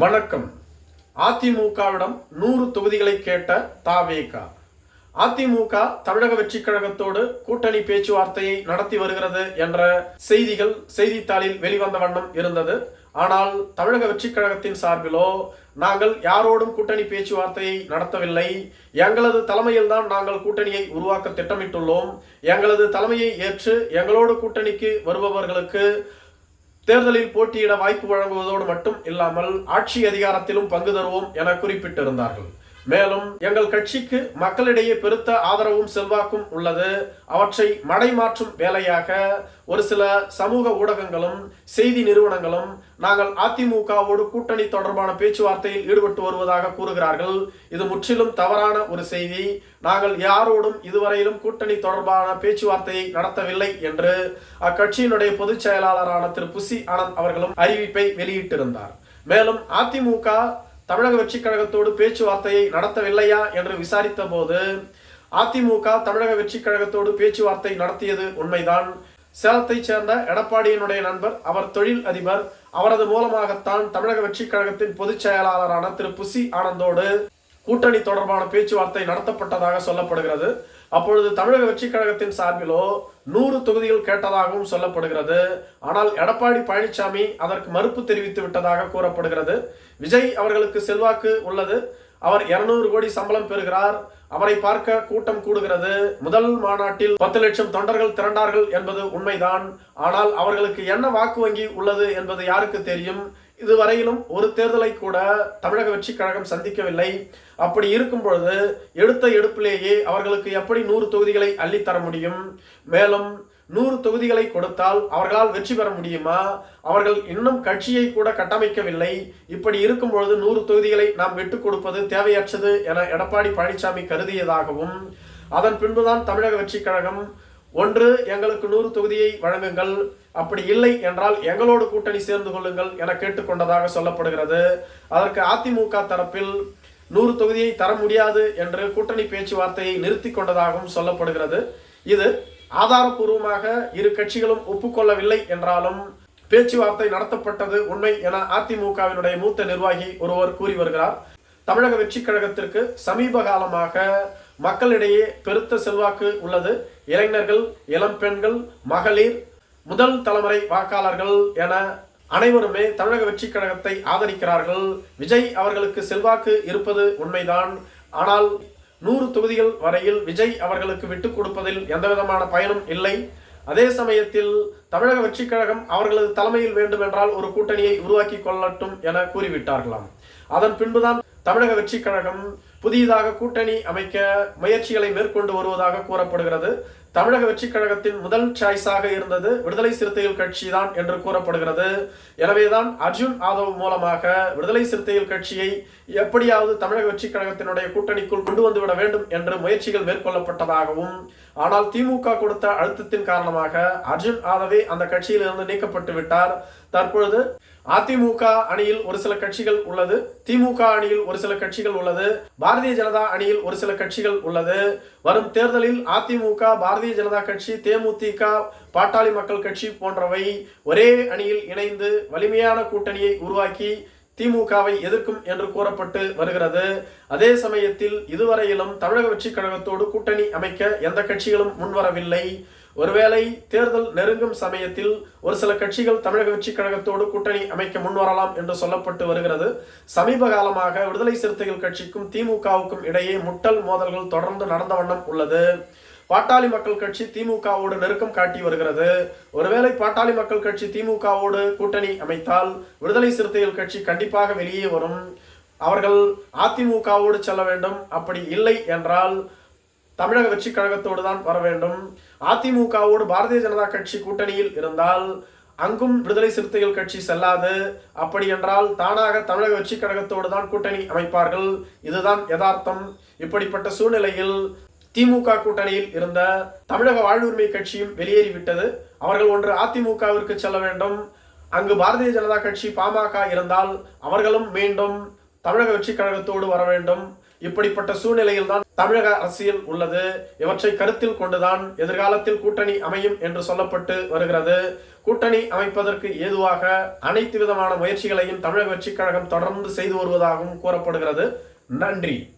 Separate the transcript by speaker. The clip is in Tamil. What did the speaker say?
Speaker 1: வணக்கம். அதிமுகவிடம் நூறு தொகுதிகளை கேட்ட தாவேகா. அதிமுக தமிழக வெற்றி கழகத்தோடு கூட்டணி பேச்சுவார்த்தையை நடத்தி வருகிறது என்ற செய்திகள் செய்தித்தாளில் வெளிவந்த வண்ணம் இருந்தது. ஆனால் தமிழக வெற்றி கழகத்தின் சார்பிலோ நாங்கள் யாரோடும் கூட்டணி பேச்சுவார்த்தையை நடத்தவில்லை. எங்களது தலைமையில்தான் நாங்கள் கூட்டணியை உருவாக்க திட்டமிட்டுள்ளோம். எங்களது தலைமையை ஏற்று எங்களோடு கூட்டணிக்கு வருபவர்களுக்கு தேர்தலில் போட்டியிட வாய்ப்பு வழங்குவதோடு மட்டும் இல்லாமல் ஆட்சி அதிகாரத்திலும் பங்கு தருவோம் என குறிப்பிட்டிருந்தார்கள். மேலும் எங்கள் கட்சிக்கு மக்களிடையே பெருத்த ஆதரவும் செல்வாக்கும் உள்ளது. அவற்றை மடைமாற்றும் வேலையாக ஒரு சில சமூக ஊடகங்களும் செய்தி நிறுவனங்களும் நாங்கள் அதிமுகவோடு கூட்டணி தொடர்பான பேச்சுவார்த்தையில் ஈடுபட்டு வருவதாக கூறுகிறார்கள். இது முற்றிலும் தவறான ஒரு செய்தி. நாங்கள் யாரோடும் இதுவரையிலும் கூட்டணி தொடர்பான பேச்சுவார்த்தையை நடத்தவில்லை என்று அக்கட்சியினுடைய பொதுச் செயலாளரான திரு. புசி ஆனந்த் அவர்களும் அறிவிப்பை வெளியிட்டிருந்தார். மேலும் அதிமுக தமிழக வெற்றி கழகத்தோடு பேச்சுவார்த்தையை நடத்தவில்லையா என்று விசாரித்த போது அதிமுக தமிழக வெற்றி கழகத்தோடு பேச்சுவார்த்தை நடத்தியது உண்மைதான். சேலத்தைச் சேர்ந்த எடப்பாடியினுடைய நண்பர் அவர் தொழில் அதிபர். அவரது மூலமாகத்தான் தமிழக வெற்றி கழகத்தின் பொதுச் செயலாளரான திரு. புசி ஆனந்தோடு கூட்டணி தொடர்பான பேச்சுவார்த்தை நடத்தப்பட்டதாக சொல்லப்படுகிறது. அப்பொழுது தமிழக வெற்றி கழகத்தின் சார்பிலோ நூறு தொகுதிகள் கேட்டதாகவும் சொல்லப்படுகிறது. ஆனால் எடப்பாடி பழனிசாமி அதற்கு மறுப்பு தெரிவித்து விட்டதாக கூறப்படுகிறது. விஜய் அவர்களுக்கு செல்வாக்கு உள்ளது. அவர் இருநூறு கோடி சம்பளம் பெறுகிறார். அவரை பார்க்க கூட்டம் கூடுகிறது. முதல் மாநாட்டில் பத்து லட்சம் தொண்டர்கள் திரண்டார்கள் என்பது உண்மைதான். ஆனால் அவர்களுக்கு என்ன வாக்கு வங்கி உள்ளது என்பது யாருக்கு தெரியும்? இதுவரையிலும் ஒரு தேர்தலை கூட தமிழக வெற்றி கழகம் சந்திக்கவில்லை. அப்படி இருக்கும் பொழுது எடுத்த எடுப்பிலேயே அவர்களுக்கு எப்படி நூறு தொகுதிகளை அள்ளித்தர முடியும்? மேலும் நூறு தொகுதிகளை கொடுத்தால் அவர்களால் வெற்றி பெற முடியுமா? அவர்கள் இன்னும் கட்சியை கூட கட்டமைக்கவில்லை. இப்படி இருக்கும் பொழுது நூறு தொகுதிகளை நாம் விட்டுக் கொடுப்பது தேவையற்றது என எடப்பாடி பழனிசாமி கருதியதாகவும் அதன் பின்புதான் தமிழக வெற்றி கழகம் ஒன்று எங்களுக்கு நூறு தொகுதியை வழங்குங்கள். அப்படி இல்லை என்றால் எங்களோடு கூட்டணி சேர்ந்து கொள்ளுங்கள் என கேட்டுக்கொண்டதாக சொல்லப்படுகிறது. அதற்கு அதிமுக தரப்பில் நூறு தொகுதியை தர முடியாது என்று கூட்டணி பேச்சுவார்த்தையை நிறுத்தி கொண்டதாகவும் சொல்லப்படுகிறது. இது ஆதாரபூர்வமாக இரு கட்சிகளும் ஒப்புக்கொள்ளவில்லை என்றாலும் பேச்சுவார்த்தை நடத்தப்பட்டது உண்மை என அதிமுகவினுடைய மூத்த நிர்வாகி ஒருவர் கூறி வருகிறார். தமிழக வெற்றி கழகத்திற்கு சமீப காலமாக மக்களிடையே பெருத்த செல்வாக்கு உள்ளது. இளைஞர்கள் இளம் பெண்கள் மகளிர் முதல் தலைமுறை வாக்காளர்கள் என அனைவருமே தமிழக வெற்றி கழகத்தை ஆதரிக்கிறார்கள். விஜய் அவர்களுக்கு செல்வாக்கு இருப்பது உண்மைதான். ஆனால் நூறு தொகுதிகள் வரையில் விஜய் அவர்களுக்கு விட்டுக் கொடுப்பதில் எந்தவிதமான பயனும் இல்லை. அதே சமயத்தில் தமிழக வெற்றி கழகம் அவர்களது தலைமையில் வேண்டுமென்றால் ஒரு கூட்டணியை உருவாக்கி கொள்ளட்டும் என கூறிவிட்டார்களாம். அதன் பின்புதான் தமிழக வெற்றி கழகம் புதியதாக கூட்டணி அமைக்க முயற்சிகளை மேற்கொண்டு வருவதாக கூறப்படுகிறது. தமிழக வெற்றி கழகத்தின் முதல் சாய்ஸாக இருந்தது. விடுதலை சிறுத்தைகள் கட்சி தான் என்று கூறப்படுகிறது. எனவேதான் அர்ஜுன் ஆதவ் மூலமாக விடுதலை சிறுத்தைகள் கட்சியை எப்படியாவது தமிழக வெற்றி கழகத்தினுடைய கூட்டணிக்குள் கொண்டு வந்துவிட வேண்டும் என்று முயற்சிகள் மேற்கொள்ளப்பட்டதாகவும் ஆனால் திமுக கொடுத்த அழுத்தத்தின் காரணமாக அர்ஜுன் ஆதவே அந்த கட்சியிலிருந்து நீக்கப்பட்டு விட்டார். தற்பொழுது அதிமுக அணியில் ஒரு சில கட்சிகள் உள்ளது. திமுக அணியில் ஒரு சில கட்சிகள் உள்ளது. பாரதிய ஜனதா அணியில் ஒரு சில கட்சிகள் உள்ளது. வரும் தேர்தலில் அதிமுக பாரதிய ஜனதா கட்சி தேமுதிக பாட்டாளி மக்கள் கட்சி போன்றவை ஒரே அணியில் இணைந்து வலிமையான கூட்டணியை உருவாக்கி திமுகவை எதிர்க்கும் என்று கூறப்பட்டு வருகிறது. அதே சமயத்தில் இதுவரையிலும் தமிழக வெற்றி கழகத்தோடு கூட்டணி அமைக்க எந்த கட்சிகளும் முன்வரவில்லை. ஒருவேளை தேர்தல் நெருங்கும் சமயத்தில் ஒரு சில கட்சிகள் தமிழக வெற்றிக் கழகத்தோடு கூட்டணி அமைக்க முன்வரலாம் என்று சொல்லப்பட்டு வருகிறது. சமீப காலமாக விடுதலை சிறுத்தைகள் கட்சிக்கும் திமுகவுக்கும் இடையே முட்டல் மோதல்கள் தொடர்ந்து நடந்த வண்ணம் உள்ளது. பாட்டாளி மக்கள் கட்சி திமுகவோடு நெருக்கம் காட்டி வருகிறது. ஒருவேளை பாட்டாளி மக்கள் கட்சி திமுகவோடு கூட்டணி அமைத்தால் விடுதலை சிறுத்தைகள் கட்சி கண்டிப்பாக வெளியே வரும். அவர்கள் அதிமுகவோடு செல்ல வேண்டும். அப்படி இல்லை என்றால் தமிழக வெற்றி கழகத்தோடு தான் வர வேண்டும். அதிமுகவோடு பாரதிய ஜனதா கட்சி கூட்டணியில் இருந்தால் அங்கும் விடுதலை சிறுத்தைகள் கட்சி செல்லாது. அப்படி என்றால் தானாக தமிழக வெற்றி கழகத்தோடு தான் கூட்டணி அமைப்பார்கள். இதுதான் யதார்த்தம். இப்படிப்பட்ட சூழ்நிலையில் திமுக கூட்டணியில் இருந்த தமிழக வாழ்வுரிமை கட்சியும் வெளியேறிவிட்டது. அவர்கள் ஒன்று அதிமுகவிற்கு செல்ல வேண்டும். அங்கு பாரதிய ஜனதா கட்சி பாமக இருந்தால் அவர்களும் மீண்டும் தமிழக வெற்றி கழகத்தோடு வர வேண்டும். இப்படிப்பட்ட சூழ்நிலையில் தான் தமிழக அரசியல் உள்ளது. இவற்றை கருத்தில் கொண்டுதான் எதிர்காலத்தில் கூட்டணி அமையும் என்று சொல்லப்பட்டு வருகிறது. கூட்டணி அமைப்பதற்கு ஏதுவாக அனைத்து விதமான முயற்சிகளையும் தமிழக வெற்றிக் கழகம் தொடர்ந்து செய்து வருவதாகவும் கூறப்படுகிறது. நன்றி.